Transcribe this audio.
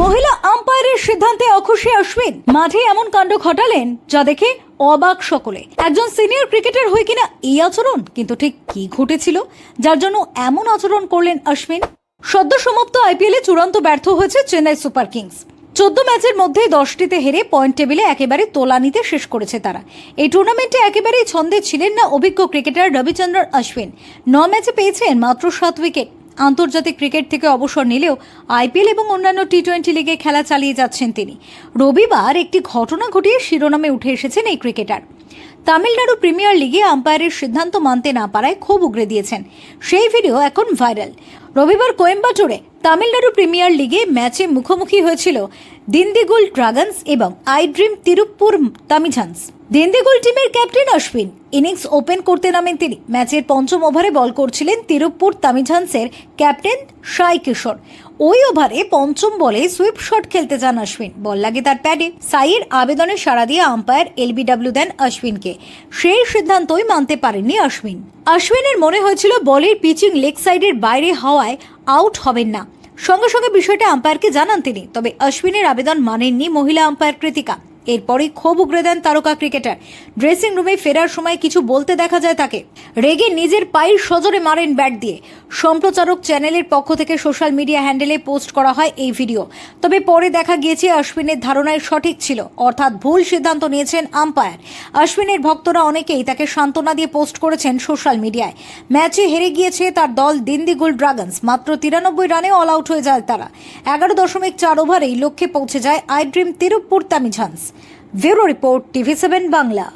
মহিলা আম্পায়ারের সিদ্ধান্তে অখুশি অশ্বিন। মাঠে এমন কাণ্ড ঘটালেন যা দেখে অবাক সকলে। একজন সিনিয়র ক্রিকেটার হয়ে কিনা এই আচরণ? কিন্তু ঠিক কি ঘটেছিল? যার জন্য এমন আচরণ করলেন অশ্বিন? সদ্য সমাপ্ত আইপিএলে চূড়ান্ত ব্যর্থ হয়েছে চেন্নাই সুপার কিংস। চোদ্দ ম্যাচের মধ্যে দশটিতে হেরে পয়েন্ট টেবিলে একেবারে তোলা নিতে শেষ করেছে তারা। এই টুর্নামেন্টে একেবারেই ছন্দে ছিলেন না অভিজ্ঞ ক্রিকেটার রবিচন্দ্রন অশ্বিন। ন ম্যাচে পেয়েছেন মাত্র সাত উইকেট। আন্তর্জাতিক ক্রিকেট থেকে অবসর নিলেও আইপিএল এবং অন্যান্য টি টোয়েন্টি লিগে খেলা চালিয়ে যাচ্ছেন তিনি। রবিবার একটি ঘটনা ঘটিয়ে শিরোনামে উঠে এসেছেন এই ক্রিকেটার। তামিলনাড়ু প্রিমিয়ার লিগে আম্পায়ারের সিদ্ধান্ত মানতে না পারায় ক্ষোভ উগরে দিয়েছেন। সেই ভিডিও এখন ভাইরাল। রবিবার কোয়েম্বাটোরে তামিলনাড়ু প্রিমিয়ার লিগে ম্যাচে মুখোমুখি হয়েছিল দিন্দিগুল ড্রাগনস এবং আই ড্রিম তিরুপ্পুর তামিঝান্স দিন্দিগুল টিমের ক্যাপ্টেন অশ্বিন। ইনিংস ওপেন করতে নামেন তিনি। ম্যাচের পঞ্চম ওভারে বল করছিলেন তিরুপ্পুর তামিঝান্সের ক্যাপ্টেন সাই কিশোর। ওই ওভারে পঞ্চম বলে সুইপ শট খেলতে যান অশ্বিন। বল লাগে তার প্যাডে। সাইয়ের আবেদনে সাড়া দিয়ে আম্পায়ার এলবিডব্লিউ দেন অশ্বিনকে। সেই সিদ্ধান্তই মানতে পারেননি অশ্বিন। অশ্বিনের মনে হয়েছিল বলের পিচিং লেগ সাইডের বাইরে হওয়ায় আউট হবেন না। সঙ্গে সঙ্গে বিষয়টা আম্পায়ারকে জানান তিনি। তবে অশ্বিনের আবেদন মানেননি মহিলা আম্পায়ার কৃতিকা। এরপরই ক্ষোভ উগরে দেন তারকা ক্রিকেটার। ড্রেসিং রুমে ফেরার সময় কিছু বলতে দেখা যায় তাকে। রেগে নিজের পায়ের সজোরে মারেন ব্যাট দিয়ে। সম্প্রচারক চ্যানেলের পক্ষ থেকে সোশ্যাল মিডিয়া হ্যান্ডেলে পোস্ট করা হয় এই ভিডিও তবে পরে দেখা গিয়েছে অশ্বিনের ধারণায় সঠিক ছিল, অর্থাৎ ভুল সিদ্ধান্ত নিয়েছেন আম্পায়ার অশ্বিনের ভক্তরা অনেকেই তাকে সান্ত্বনা দিয়ে পোস্ট করেছেন সোশ্যাল মিডিয়ায় ম্যাচে হেরে গিয়েছে তার দল দিন্দিগুল ড্রাগনস মাত্র তিরানব্বই রানে অল আউট হয়ে যায় তারা। এগারো দশমিক চার ওভারেই লক্ষ্যে পৌঁছে যায় iDream Tiruppur Tamizhans bureau report TV seven Bangla